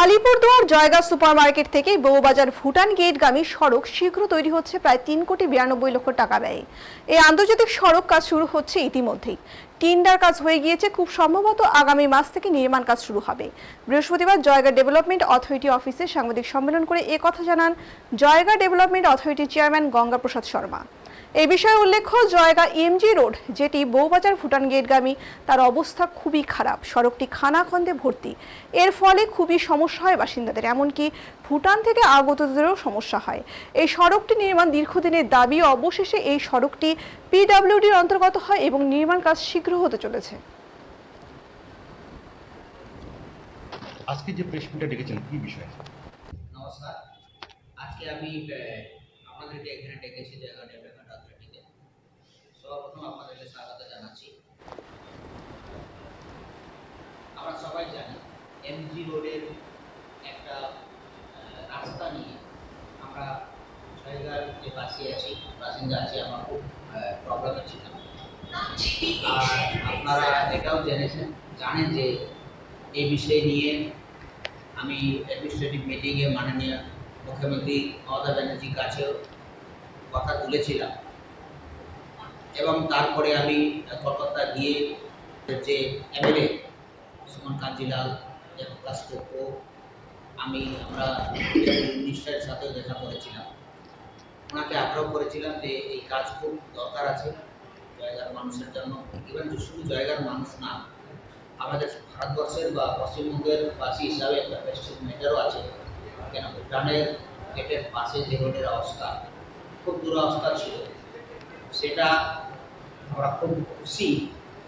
Alipurduar Jaigaon supermarket থেকে বউবাজার ভুটান গেটগামী সড়ক শীঘ্র তৈরি হচ্ছে প্রায় তিন কোটি বিরানব্বই লক্ষ টাকা ব্যয়ে। এই আন্তর্জাতিক সড়ক কাজ শুরু হচ্ছে ইতিমধ্যেই। টিন্ডার কাজ হয়ে গিয়েছে, খুব সম্ভবত আগামী মাস থেকে নির্মাণ কাজ শুরু হবে। বৃহস্পতিবার জয়গা ডেভেলপমেন্ট অথরিটি অফিসে সাংবাদিক সম্মেলন করে কথা জানান জয়গা ডেভেলপমেন্ট অথরিটির চেয়ারম্যান গঙ্গাপ্রসাদ শর্মা। এই বিষয়ে উল্লেখ্য জয়গা এমজি রোড যেটি বউবাজার ভুটান গেটগামী তার অবস্থা খুবই খারাপ। সড়কটি খানাখন্দে ভর্তি। এর ফলে খুবই সমস্যা হয় বাসিন্দাদের এমনকি ভুটান থেকে আগতদেরও সমস্যা হয়। এই সড়কটি নির্মাণ দীর্ঘদিনের দাবি অবশেষে এই সড়কটি পিডব্লিউডির অন্তর্গত হয় এবং নির্মাণ কাজ শীঘ্র হতে চলেছে। আজকে যে প্রেস মিটটা ডেকেছেন কি বিষয়? নমস্কার। আজকে আমি আপনাদেরকে এখানে ডেকেছি জায়গা ডেভেলপমেন্ট অথরিটিতে সর্বপ্রথম আপনাদেরকে স্বাগত জানাচ্ছি। আমরা সবাই জানি এমজি রোডের একটা রাস্তা নিয়ে আমরা জায়গার যে আছি, বাসিন্দা আছি, আমার খুব আর আপনারা এটাও জেনেছেন, জানেন যে এই বিষয় নিয়ে আমি অ্যাডমিনিস্ট্রেটিভ মিটিংয়ে মাননীয় মুখ্যমন্ত্রী মমতা ব্যানার্জির কাছেও কথা তুলেছিলাম। এবং তারপরে আমি কলকাতা গিয়ে যে এমএলএ সুমন কাঞ্জিলাল আমি আমরা মিনিস্টারের সাথেও দেখা করেছিলাম। ওনাকে আগ্রহ করেছিলাম যে এই কাজ খুব দরকার আছে, জায়গার মানুষের জন্য। ইভেন শুধু জায়গার মানুষ না, আমাদের ভারতবর্ষের বা পশ্চিমবঙ্গের বাসী হিসাবে একটা প্রেস্টিজ ম্যাটারও আছে। কেন? ভুটানের গেটের পাশে যে রোডের অবস্থা, খুব দুরবস্থা ছিল। সেটা আমরা খুব খুশি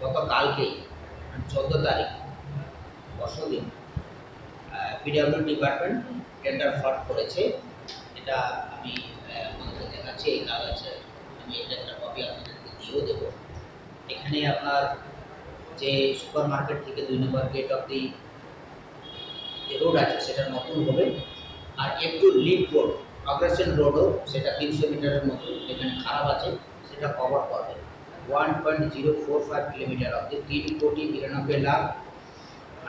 গতকালকেই, চোদ্দ তারিখ বর্ষদিন পিডাব্লিউ ডিপার্টমেন্ট টেন্ডার ফ্লট করেছে। এটা আমি আপনাদের দেখাচ্ছি, এই কাগজে আমি এটা কপি আপনাদেরকে দিয়েও দেবো। এখানে আপনার যে সুপার মার্কেট থেকে দুই number gate off the road আছে, সেটা নতুন হবে। আর একটু লিড রোড অগ্রেশন রোডও সেটা তিনশো মিটারের মতো এখানে খারাপ আছে। সেটা কভার করবে one point zero four five kilometre অব্দি তিন কোটি বিরানব্বই লাখ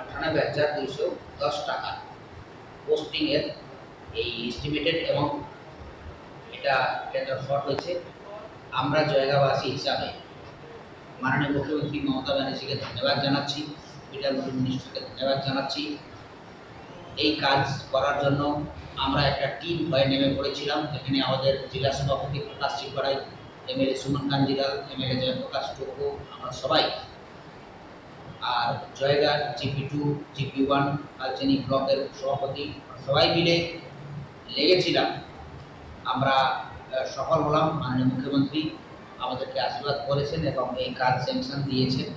আটানব্বই হাজার দুইশো দশ টাকা। পোস্টিংয়ের এই এস্টিমেটেড এবং এটা টেন্ডার ফট হয়েছে। আমরা জায়গাবাসী হিসাবে মাননীয় মুখ্যমন্ত্রী মমতা ব্যানার্জিকে ধন্যবাদ জানাচ্ছি পিডাব্লিউডি মিনিস্টারকে ধন্যবাদ জানাচ্ছি। এই কাজ করার জন্য আমরা একটা টিম হয়ে নেমে পড়েছিলাম। এখানে আমাদের জেলা সভাপতি প্রকাশ এমএলএ সুমন কাঞ্জিলাল এমএলএ জয়প্রকাশ টুকু, আমরা সবাই। আর Jaigaon, GP two, GP one, Kalchini ব্লকের সভাপতি সবাই মিলে লেগেছিলাম। আমরা সফল হলাম, মাননীয় মুখ্যমন্ত্রী আমাদেরকে আশীর্বাদ করেছেন এবং এই কাজ স্যাংশন দিয়েছেন।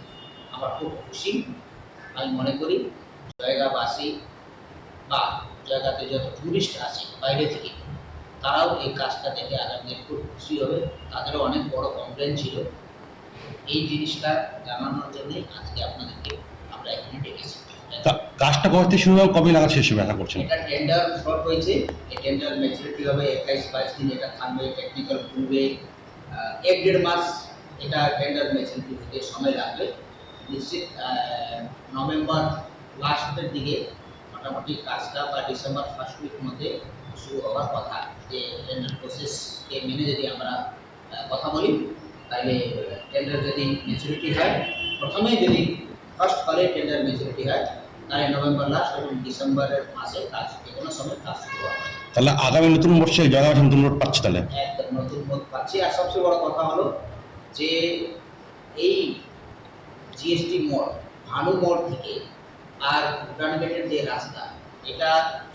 আমরা খুব খুশি, আমি মনে করি জায়গাবাসী বা জায়গাতে যত টুরিস্ট আসে, বাইরে থেকে তারাও এই কাজটা দেখে আগামী দিনে খুব খুশি হবে। তাদেরও অনেক বড় কমপ্লেন ছিল। এই জিনিসটা জানানোর জন্যই আজকে আপনাদেরকে আমরা এখানে ডেকেছি। কাজটা করতে শুরু হবে কবে নাগাদ শেষ হবে? আশা করছেন। এটা টেন্ডার শর্ট হয়েছে। এই টেন্ডার ম্যাচুরিটি হবে একাইশ বাইশ দিন এটা থাকবে টেকনিক্যাল আহ, এক দেড় মাস এটা টেন্ডার ম্যাচুরিটি হতে সময় লাগবে। নিশ্চিত নভেম্বর লাস্টের দিকে মোটামুটি কাজটা বা ডিসেম্বর ফার্স্ট উইক মধ্যে শুরু হওয়ার কথা যে টেন্ডার প্রসেসকে মেনে যদি আমরা কথা বলি তাহলে টেন্ডার যদি ম্যাচুরিটি হয় প্রথমেই যদি ফার্স্ট ফলে টেন্ডার ম্যাচুরিটি হয় তাহলে নভেম্বর লাস্ট এবং ডিসেম্বরের মাসে কাজ যে কোনো সময় কাজ শুরু হবে তাহলে আগামী নতুন বর্ষে জয়গাছ নতুন রোড পাচ্ছি তাহলে? একদম নতুন পথ পাচ্ছি। আর সবচেয়ে বড় কথা হলো যে এই জিএসটি মোড় ভানু মোড় থেকে আর ভুটান গেটের যে রাস্তা এটা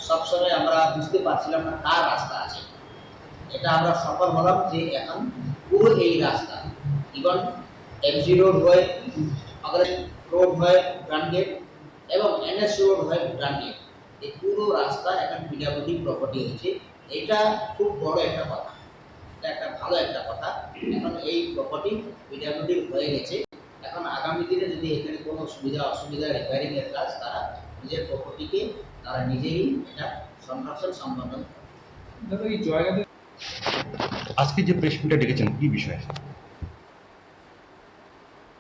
সবসময় আমরা বুঝতে পারছিলাম না কার রাস্তা আছে। এটা আমরা সফল হলাম যে এখন পুরো এই রাস্তা। ইভন এমজি রোড রোড হয়ে গেট এবং এনএস রোড হয়ে গেট এই পুরো রাস্তা এখন পিডাব্লিউডি প্রপার্টি হয়েছে এটা খুব বড় একটা কথা। এটা একটা ভালো একটা কথা। এখন এই প্রপার্টি পিডাব্লিউডি হয়ে গেছে। এখন আগামী দিনে যদি এখানে কোনো সুবিধা অসুবিধা রিপেয়ারিং এর কাজ তারা নিজের প্রপার্টিকে তারা নিজেই এটা সংঘর্ষের সম্পাদন আজকে যে প্রেস মিটটা ডেকেছেন কি বিষয়?